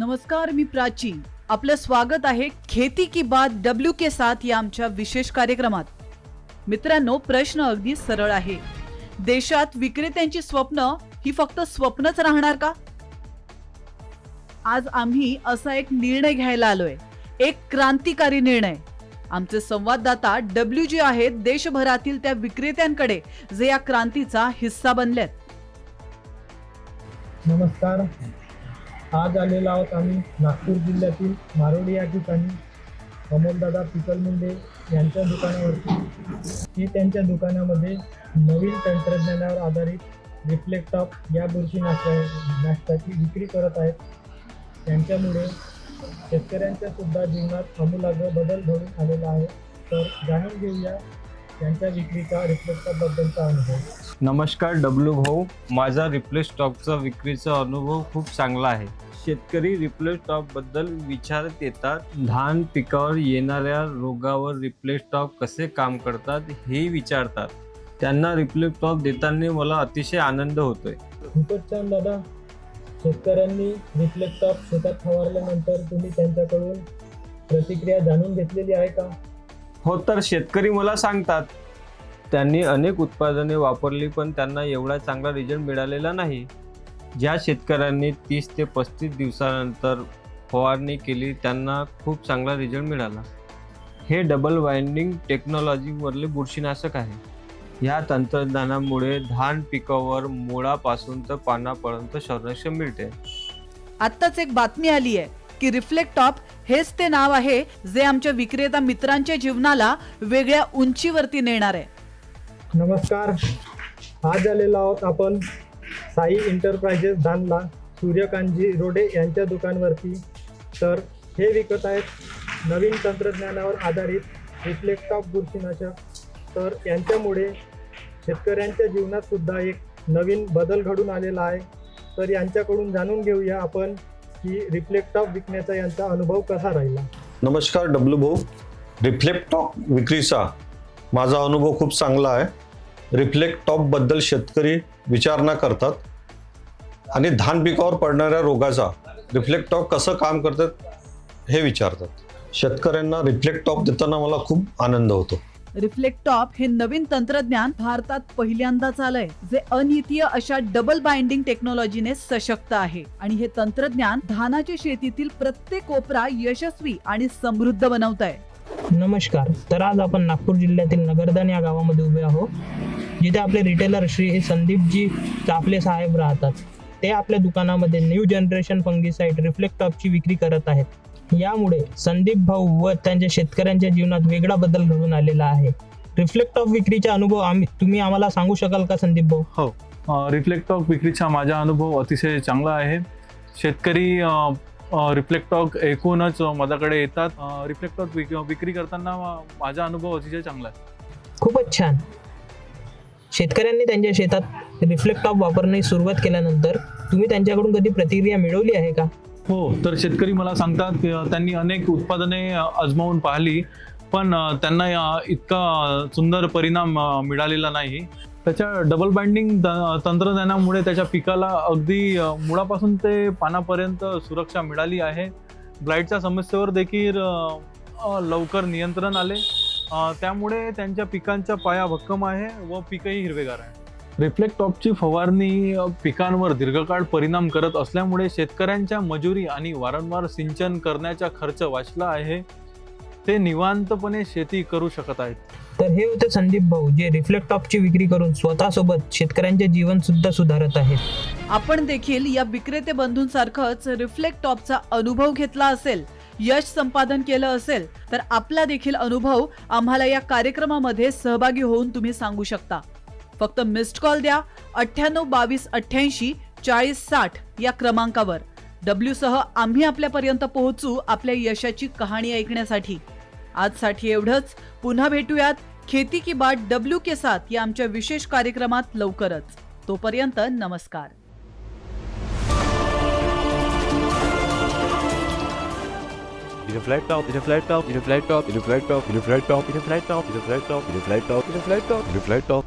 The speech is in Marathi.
नमस्कार मी प्राची. आपलं स्वागत आहे खेती की बात डब्ल्यू के साथ या आमच्या विशेष कार्यक्रमात. मित्रांनो प्रश्न अगदी सरळ आहे. देशात विक्रेत्यांची स्वप्न ही फक्त स्वप्नच राहणार का? आज आम्ही असा एक निर्णय घ्यायला आलोय. एक क्रांतिकारी निर्णय. आमचे संवाददाता डब्ल्यू जी आहेत देशभरातील त्या विक्रेत्यांकडे जे या क्रांतीचा हिस्सा बनल्यात नमस्कार. आज आलेलो आहोत आम्ही नागपूर जिल्ह्यातील मारोडी या ठिकाणी. अमोलदादा पिकलमुंडे यांच्या दुकानावरती. ते त्यांच्या दुकानामध्ये नवीन तंत्रज्ञानावर आधारित रिफ्लेक्टॉप या बुरशी नाशा नाशकाची विक्री करत आहेत. त्यांच्यामुळे शेतकऱ्यांच्या सुद्धा जीवनात अमूलाग्र बदल घडून आलेला आहे. तर जाणून घेऊया त्यांच्या विक्रीचा रिफ्लेक्टॉपबद्दलचा अनुभव. नमस्कार डब्ल्यू भाऊ. माझा रिप्लेस स्टॉकचा विक्रीचा अनुभव खूप चांगला आहे. शेतकरी रिप्लेस स्टॉकबद्दल विचारत येतात धान पिकावर येणाऱ्या रोगावर रिप्लेस स्टॉक कसे काम करतात? हे विचारतात. त्यांना रिप्लेस स्टॉक देताना मला अतिशय आनंद होतोय. खूपच छान दादा. शेतकऱ्यांनी रिफ्लेक्टॉप शेतात फवारल्यानंतर तुम्ही त्यांच्याकडून प्रतिक्रिया जाणून घेतलेली आहे का? हो तर शेतकरी मला सांगतात त्यांनी अनेक उत्पादने वापरली पण त्यांना एवढा चांगला रिझल्ट मिळालेला नाही. ज्या शेतकऱ्यांनी तीस ते पस्तीस दिवसानंतर फवारणी केली त्यांना खूप चांगला रिझल्ट मिळाला. हे डबल वाइंडिंग टेक्नॉलॉजीवरले बुरशीनाशक आहे. ह्या तंत्रज्ञानामुळे धान पिकावर मुळापासून तर पानापर्यंत संरक्षण मिळते. आत्ताच एक बातमी आली आहे की रिफ्लेक्टॉप हेच ते नाव आहे जे आमच्या विक्रेता मित्रांच्या जीवनाला वेगळ्या उंचीवरती नेणार आहे. नमस्कार. आज आलेलो आहोत आपण साई इंटरप्राइजेस धानला. सूर्यकांतजी रोडे यांच्या दुकानवरती. तर हे विकत आहेत नवीन तंत्रज्ञानावर आधारित रिफ्लेक्टॉप बुरशीनाशक. तर यांच्यामुळे शेतकऱ्यांच्या जीवनात सुद्धा एक नवीन बदल घडून आलेला आहे. तर यांच्याकडून जाणून घेऊया आपण की रिफ्लेक्टॉप विकण्याचा यांचा अनुभव कसा राहिला. नमस्कार डब्ल्यू भाऊ. रिफ्लेक्टॉप विक्रीचा माझा अनुभव खूप चांगला आहे. रिफ्लेक्टॉपबद्दल शेतकरी विचारणा करतात. आणि धान पिकावर पडणाऱ्या रोगाचा रिफ्लेक्टॉप कसं काम करतात हे विचारतात. शेतकऱ्यांना रिफ्लेक्टॉप देताना मला खूप आनंद होतो. रिफ्लेक्टॉप हे नवीन तंत्रज्ञान भारतात पहिल्यांदाच आलंय जे अनितीय अशा डबल बाइंडिंग टेक्नॉलॉजीने सशक्त आहे. आणि हे तंत्रज्ञान धानाच्या शेतीतील प्रत्येक कोपरा यशस्वी आणि समृद्ध बनवत आहे नमस्कार तर आज आपण नागपूर जिल्ह्यातील नगरदान या गावामध्ये उभे आहोत. जिथे आपले रिटेलर श्री संदीपजी चाफले साहेब राहतात ते आपल्या दुकानामध्ये न्यू जनरेशन फंगीसाईड रिफ्लेक्टॉपची विक्री करत आहेत. यामुळे संदीप भाऊ व त्यांच्या शेतकऱ्यांच्या जीवनात वेगळा बदल घडून आलेला आहे. रिफ्लेक्टॉप विक्रीचा अनुभव आम्ही तुम्ही आम्हाला सांगू शकाल का संदीप भाऊ? रिफ्लेक्टॉक विक्रीचा माझा अनुभव अतिशय चांगला आहे. शेतकरी रिफ्लेक्टॉक ऐकूनच माझ्याकडे येतात. रिफ्लेक्टॉक विक विक्री करताना माझा अनुभव अतिशय चांगला आहे. खूपच छान. शेतकऱ्यांनी त्यांच्या शेतात रिफ्लेक्टॉप वापरणे सुरुवात केल्यानंतर तुम्ही त्यांच्याकडून कधी प्रतिक्रिया मिळवली आहे का? हो तर शेतकरी मला सांगतात की त्यांनी अनेक उत्पादने आजमावून पाहिली पण त्यांना इतका सुंदर परिणाम मिळालेला नाही. त्याच्या डबल बाइंडिंग तंत्रज्ञानामुळे त्याच्या पिकाला अगदी मुळापासून ते पानापर्यंत सुरक्षा मिळाली आहे. ब्लाईटच्या समस्येवर देखील लवकर नियंत्रण आले. त्यामुळे त्यांच्या पिकांच्या पाया भक्कम आहे व पीकही हिरवेगार आहे. रिफ्लेक्टॉपची फवारणी अ, पिकांवर दीर्घकाळ परिणाम करत असल्यामुळे शेतकऱ्यांच्या मजुरी आणि वारंवार सिंचन करण्याचा खर्च वाचला आहे. ते निवांतपणे शेती करू शकत आहेत. तर हे होते संदीप भाऊ जे रिफ्लेक्टॉपची विक्री करून स्वतःसोबत शेतकऱ्यांचे जीवन सुद्धा सुधारत आहेत. आपण देखील या विक्रेते बंधूंसारखंच रिफ्लेक्टॉपचा अनुभव घेतला असेल. यश संपादन केलं असेल तर आपला देखील अनुभव आम्हाला या कार्यक्रमामध्ये सहभागी होऊन तुम्ही सांगू शकता. फक्त मिस्ड कॉल द्या अठ्ठ्याण्णव बावीस अठ्ठ्याऐंशी चाळीस साठ या क्रमांकावर. डब्ल्यू सह आम्ही आपल्यापर्यंत पोहोचू आपल्या यशाची कहाणी ऐकण्यासाठी. आजसाठी एवढंच. पुन्हा भेटूयात. खेती की बाट डब्ल्यू के साथ या आमच्या विशेष कार्यक्रमात लवकरच. तोपर्यंत नमस्कार. in een vlijtpijl, in een vlijtpijl, in een vlijtpijl, in een vlijtpijl, in een vlijtpijl, in een vlijtpijl, in een vlijtpijl, in een vlijtpijl, in een vlijtpijl, in een vlijtpijl.